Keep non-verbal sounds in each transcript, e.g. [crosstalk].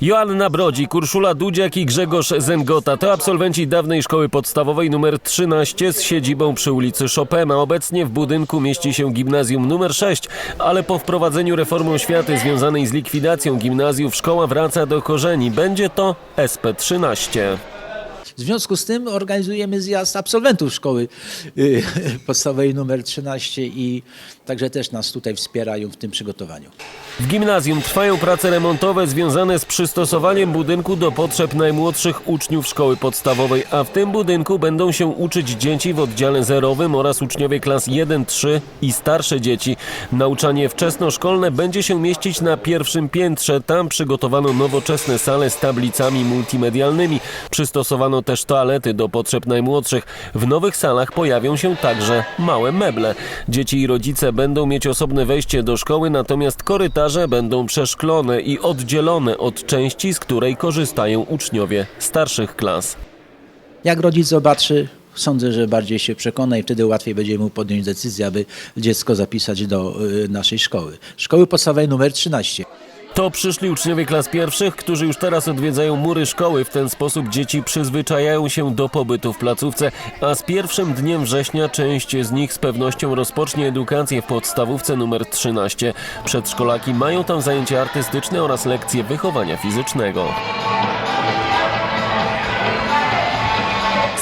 Joanna Brodzik, Urszula Dudziak i Grzegorz Zengota to absolwenci dawnej szkoły podstawowej nr 13 z siedzibą przy ulicy Chopina. Obecnie w budynku mieści się gimnazjum nr 6, ale po wprowadzeniu reformy oświaty związanej z likwidacją gimnazjów szkoła wraca do korzeni. Będzie to SP13. W związku z tym organizujemy zjazd absolwentów szkoły y, [laughs] podstawowej numer 13 i także też nas tutaj wspierają w tym przygotowaniu. W gimnazjum trwają prace remontowe związane z przystosowaniem budynku do potrzeb najmłodszych uczniów szkoły podstawowej, a w tym budynku będą się uczyć dzieci w oddziale zerowym oraz uczniowie klas 1-3 i starsze dzieci. Nauczanie wczesnoszkolne będzie się mieścić na pierwszym piętrze. Tam przygotowano nowoczesne sale z tablicami multimedialnymi. Przystosowano też toalety do potrzeb najmłodszych. W nowych salach pojawią się także małe meble. Dzieci i rodzice będą mieć osobne wejście do szkoły, natomiast korytarze będą przeszklone i oddzielone od części, z której korzystają uczniowie starszych klas. Jak rodzic zobaczy, sądzę, że bardziej się przekona i wtedy łatwiej będzie mu podjąć decyzję, aby dziecko zapisać do y, naszej szkoły. Szkoły podstawowej numer 13. To przyszli uczniowie klas pierwszych, którzy już teraz odwiedzają mury szkoły. W ten sposób dzieci przyzwyczajają się do pobytu w placówce, a z pierwszym dniem września część z nich z pewnością rozpocznie edukację w podstawówce numer 13. Przedszkolaki mają tam zajęcia artystyczne oraz lekcje wychowania fizycznego.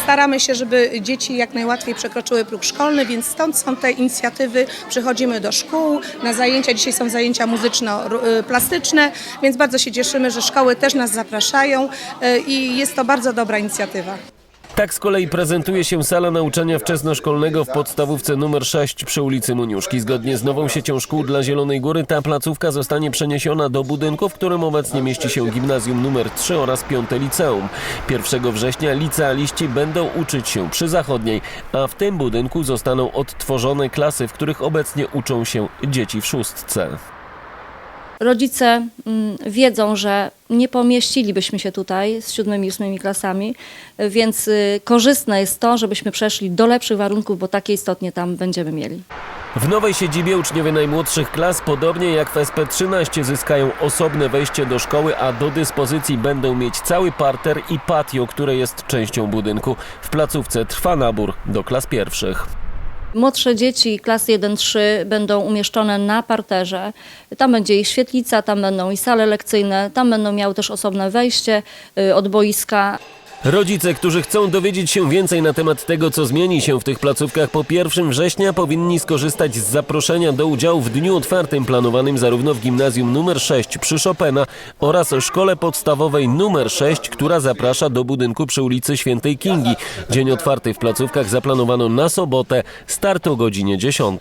Staramy się, żeby dzieci jak najłatwiej przekroczyły próg szkolny, więc stąd są te inicjatywy. Przychodzimy do szkół na zajęcia. Dzisiaj są zajęcia muzyczno-plastyczne, więc bardzo się cieszymy, że szkoły też nas zapraszają y, i jest to bardzo dobra inicjatywa. Tak z kolei prezentuje się sala nauczania wczesnoszkolnego w podstawówce nr 6 przy ulicy Muniuszki. Zgodnie z nową siecią szkół dla Zielonej Góry ta placówka zostanie przeniesiona do budynku, w którym obecnie mieści się gimnazjum nr 3 oraz 5 liceum. 1 września licealiści będą uczyć się przy zachodniej, a w tym budynku zostaną odtworzone klasy, w których obecnie uczą się dzieci w szóstce. Rodzice mm, wiedzą, że nie pomieścilibyśmy się tutaj z siódmymi i ósmymi klasami, więc y, korzystne jest to, żebyśmy przeszli do lepszych warunków, bo takie istotnie tam będziemy mieli. W nowej siedzibie uczniowie najmłodszych klas, podobnie jak w SP13, zyskają osobne wejście do szkoły, a do dyspozycji będą mieć cały parter i patio, które jest częścią budynku. W placówce trwa nabór do klas pierwszych. Młodsze dzieci klas 1-3 będą umieszczone na parterze. Tam będzie ich świetlica, tam będą i sale lekcyjne, tam będą miały też osobne wejście y, od boiska. Rodzice, którzy chcą dowiedzieć się więcej na temat tego, co zmieni się w tych placówkach po 1 września, powinni skorzystać z zaproszenia do udziału w dniu otwartym planowanym zarówno w gimnazjum nr 6 przy Chopina oraz szkole podstawowej nr 6, która zaprasza do budynku przy ulicy Świętej Kingi. Dzień otwarty w placówkach zaplanowano na sobotę, start o godzinie 10.